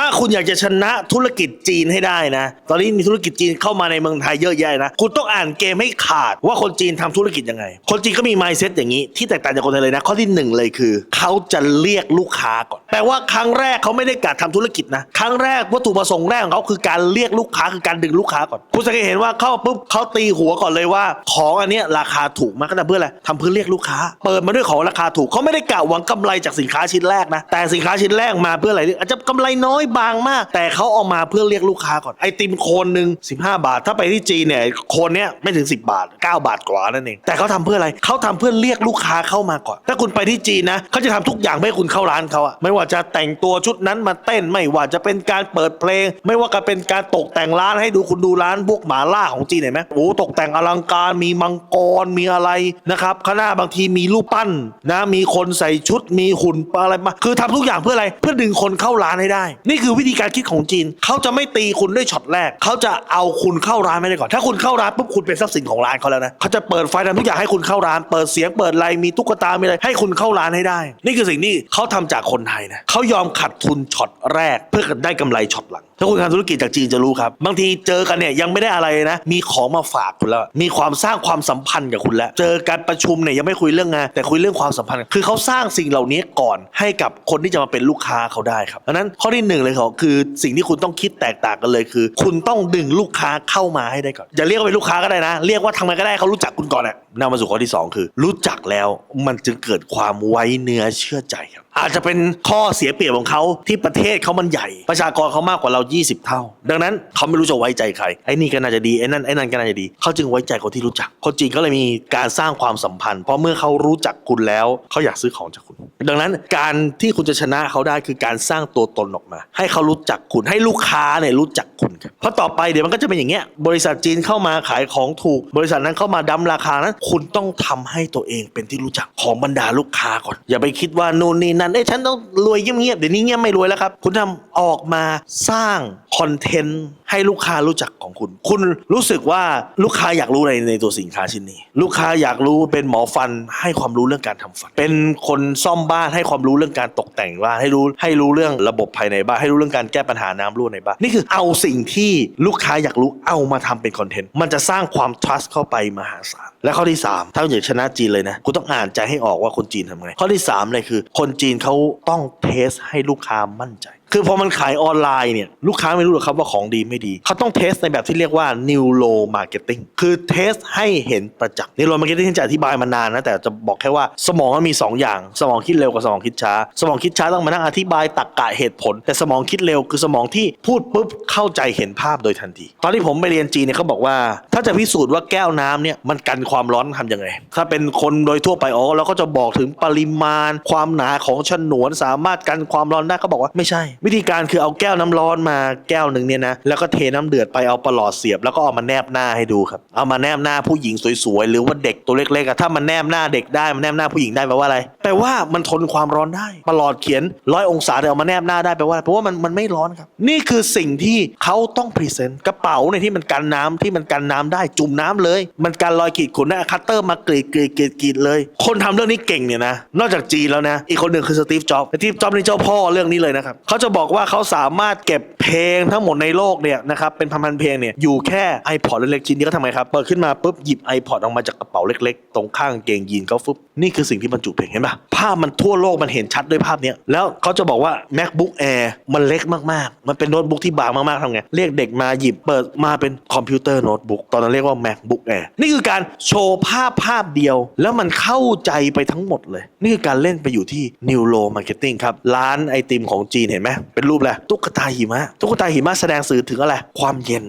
ถ้าคุณอยากจะชนะธุรกิจจีนให้ได้นะ ตอนนี้มีธุรกิจจีนเข้ามาในเมืองไทยเยอะแยะนะ คุณต้องอ่านเกมให้ขาดว่าคนจีนทำธุรกิจยังไง คนจีนก็มีมายเซ็ตอย่างนี้ที่แตกต่างจากคนไทยเลยนะ ข้อที่หนึ่งเลยคือ เขาจะเรียกลูกค้าก่อนแปลว่าครั้งแรกเขาไม่ได้การทำธุรกิจนะ ครั้งแรกวัตถุประสงค์แรกของเขาคือการเรียกลูกค้าคือการดึงลูกค้าก่อน คุณสังเกตเห็นว่าเข้าปุ๊บเขาตีหัวก่อนเลยว่า ของอันนี้ราคาถูกมากก็ทำเพื่ออะไรทำเพื่อเรียกลูกค้า เปิดมาด้วยของราคาถูกเขาไม่ได้กะหวังกำไรจากสินค้าชิ้นแรกนะ แต่สินค้าชิ้นแรกมาเพื่ออะไรอาจจะกำไรน้อยบางมาก แต่เขาเอามาเพื่อเรียกลูกค้าก่อนไอติมโคนหนึ่ง15 บาท ถ้าไปที่จีนเนี่ยโคนเนี้ยไม่ถึง 10 บาท 9 บาทกว่านั่นเองแต่เขาทำเพื่ออะไรเขาทำเพื่อเรียกลูกค้าเข้ามาก่อน ถ้าคุณไปที่จีนนะเขาจะทำทุกอย่างเพื่อให้คุณเข้าร้านเขาอะไม่ว่าจะแต่งตัวชุดนั้นมาเต้นไม่ว่าจะเป็นการเปิดเพลง ไม่ว่าจะเป็นการตกแต่งร้านให้ดูคุณดูร้านพวกหมาล่าของจีนเห็นไหมโอ้ตกแต่งอลังการมีมังกรมีอะไรนะครับข้างหน้าบางทีมีรูปปั้นนะมีคนใส่ชุดมีหุ่นอะไรมาคือทำทุกอย่างเพื่ออะไรเพื่อดึงคนเข้าร้านให้ได้ นี่คือวิธีการคิดของจีนเขาจะไม่ตีคุณด้วยช็อตแรกเขาจะเอาคุณเข้าร้านไม่ได้ก่อน ถ้าคุณเข้าร้านปุ๊บคุณเป็นทรัพย์สินของร้านเขาแล้วนะเขาจะเปิดไฟทำทุกอย่างให้คุณเข้าร้าน เปิดเสียงเปิดไลมีตุ๊กตามีอะไรให้คุณเข้าร้านให้ได้ นี่คือสิ่งที่เขาทำจากคนไทยนะเขายอมขัดทุนช็อตแรก เพื่อได้กำไรช็อตหลัง ถ้าคุณทำธุรกิจจากจีนจะรู้ครับ บางทีเจอกันเนี่ยยังไม่ได้อะไรนะ มีของมาฝากคุณแล้ว มีความสร้างความสัมพันธ์กับคุณแล้ว เจอการประชุมเนี่ยยังไม่คุยเรื่องงาน แต่คุยเรื่องความสัมพันธ์ คือเขาสร้างสิ่งเหล่านี้ก่อนให้กับคนที่จะมาเป็นลูกค้าเขาได้ครับดังนั้นข้อที่หนึ่งเลยเขาคือสิ่งที่คุณต้องคิดแตกต่างกันเลยคือ คุณต้องดึงลูกค้าเข้ามาให้ได้ก่อนอย่าเรียกว่าเป็นลูกค้าก็ได้นะ เรียกว่าทำไมก็ได้เขารู้จักคุณก่อนอะนำมาสู่ข้อที่สองคือ รู้จักแล้วมันจึงเกิดความไว้เนื้อเชื่อใจครับ อาจจะเป็นข้อเสียเปรียบของเขาที่ประเทศเขามันใหญ่ ประชากรเขามากกว่าเรา 20 เท่า ดังนั้นเขาไม่รู้จะไว้ใจใครไอ้นี่ก็น่าจะดีไอ้นั่นไอ้นั่นก็น่าจะดีเขาจึงไว้ใจคนที่รู้จักคนจีนก็เลยมีการสร้างความสัมพันธ์ เพราะเมื่อเขารู้จักคุณแล้วเขาอยากซื้อของจากคุณ ดังนั้นการที่คุณจะชนะเขาได้คือการสร้างตัวตนออกมา ให้เขารู้จักคุณให้ลูกค้าเนี่ยรู้จักคุณ ครับเพราะต่อไปเดี๋ยวมันก็จะเป็นอย่างเงี้ยบริษัทจีนเข้ามาขายของถูก บริษัทนั้นเข้ามาดั้มราคานั้น คุณต้องทำให้ตัวเองเป็นที่รู้จักของบรรดาลูกค้าก่อน อย่าไปคิดว่านู่นนี่นั่นเอ้ฉันต้องรวยเงียบๆเดี๋ยวนี้เงียบไม่รวยแล้วครับ คุณทำออกมาสร้างคอนเทนต์ ให้ลูกค้ารู้จักของคุณ คุณรู้สึกว่าลูกค้าอยากรู้อะไรในตัวสินค้าชิ้นนี้ ลูกค้าอยากรู้เป็นหมอฟันให้ความรู้เรื่องการทำฟัน เป็นคนซ่อมบ้านให้ความรู้เรื่องการตกแต่งบ้านให้รู้ให้รู้เรื่องระบบภายในบ้านให้รู้เรื่องการแก้ปัญหาน้ำรั่วในบ้านนี่คือเอาสิ่งที่ลูกค้าอยากรู้เอามาทำเป็นคอนเทนต์มันจะสร้างความ trust เข้าไปมหาศาลและข้อที่ 3 ถ้าคุณอยากชนะจีนเลยนะคุณต้องอ่านใจให้ออกว่าคนจีนทำไงข้อที่3เลยคือ คนจีนเขาต้องเทสให้ลูกค้ามั่นใจคือพอมันขายออนไลน์เนี่ยลูกค้าไม่รู้หรอกครับว่าของดีไม่ดี เขาต้องเทสในแบบที่เรียกว่า neuro marketing คือเทสให้เห็นประจักษ์ neuro marketing จะอธิบายมานานนะแต่จะบอกแค่ว่าสมองมันมี 2 อย่าง สมองคิดเร็วกับสมองคิดช้า สมองคิดช้าต้องมานั่งอธิบายตรรกะเหตุผล แต่สมองคิดเร็วคือสมองที่พูดปุ๊บเข้าใจเห็นภาพโดยทันที ตอนที่ผมไปเรียนจีนเนี่ยเขาบอกว่า ถ้าจะพิสูจน์ว่าแก้วน้ำเนี่ยมันกันความร้อนทำยังไง ถ้าเป็นคนโดยทั่วไปอ๋อเราก็จะบอกถึงปริมาณ ความหนาของฉนวนสามารถกันความร้อนได้เขาบอกว่าไม่ใช่วิธีการคือเอาแก้วน้ำร้อนมาแก้วหนึ่งเนี่ยนะแล้วก็เทน้ำเดือดไปเอาประหลอดเสียบ แล้วก็เอามาแนบหน้าให้ดูครับเอามาแนบหน้าผู้หญิงสวยๆหรือว่าเด็กตัวเล็กๆอะถ้ามันแนบหน้าเด็กได้มันแนบหน้าผู้หญิงได้แปลว่าอะไรแปลว่ามันทนความร้อนได้ประหลอดเขียนร้อยองศาแต่เอามาแนบหน้าได้แปลว่าเพราะว่ามันมันไม่ร้อนครับ นี่คือสิ่งที่เขาต้องพรีเซนต์กระเป๋าเนี่ยที่มันกันน้ำที่มันกันน้ำได้จุ่มน้ำเลย มันกันรอยขีดข่วนได้คัตเตอร์มากรีดกรีดกรีดกรีดเลย คนทำเรื่องนี้เก่งเนี่ยนะนอกจากจีนแล้วนะอีกคนหนึ่งคือสตีฟจ็อบสตีฟจ็อบนี่เจ้าพ่อเรื่องนี้เลยนะครับเขาจะบอกว่าเขาสามารถเก็บเพลงทั้งหมดในโลกเนี่ยนะครับเป็นพันๆเพลงเนี่ยอยู่แค่ iPod เล็กๆชิ้นนี้ก็ทำไงครับ เปิดขึ้นมาปุ๊บหยิบ iPod ออกมาจากกระเป๋าเล็กๆ ตรงข้างเกงยีนเขาฟึบนี่คือสิ่งที่บรรจุเพลงเห็นปะภาพมันทั่วโลกมันเห็นชัดด้วยภาพนี้แล้วเขาจะบอกว่า macbook air มันเล็กมากๆ มันเป็นโน้ตบุ๊กที่บางมากๆทำไงเรียกเด็กมาหยิบเปิดมาเป็นคอมพิวเตอร์โน้ตบุ๊กตอนนั้นเรียกว่า macbook air นี่คือการโชว์ภาพภาพเดียว แล้วมันเข้าใจไปทั้งหมดเลย นี่คือการเล่นไปอยู่ที่ neuro marketing ครับร้านไอติมของจีนเห็นไหมเป็นรูปอะไรตุ๊กตาหิมะตุ๊กตาหิมะแสดงสื่อถึงอะไรความเย็น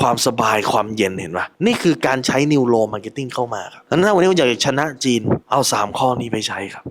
ความสบายความเย็นเห็นปะนี่คือการใช้นิวโรมาร์เก็ตติ้งเข้ามาครับดังนั้นวันนี้ผมอยากชนะจีนเอา 3 ข้อนี้ไปใช้ครับ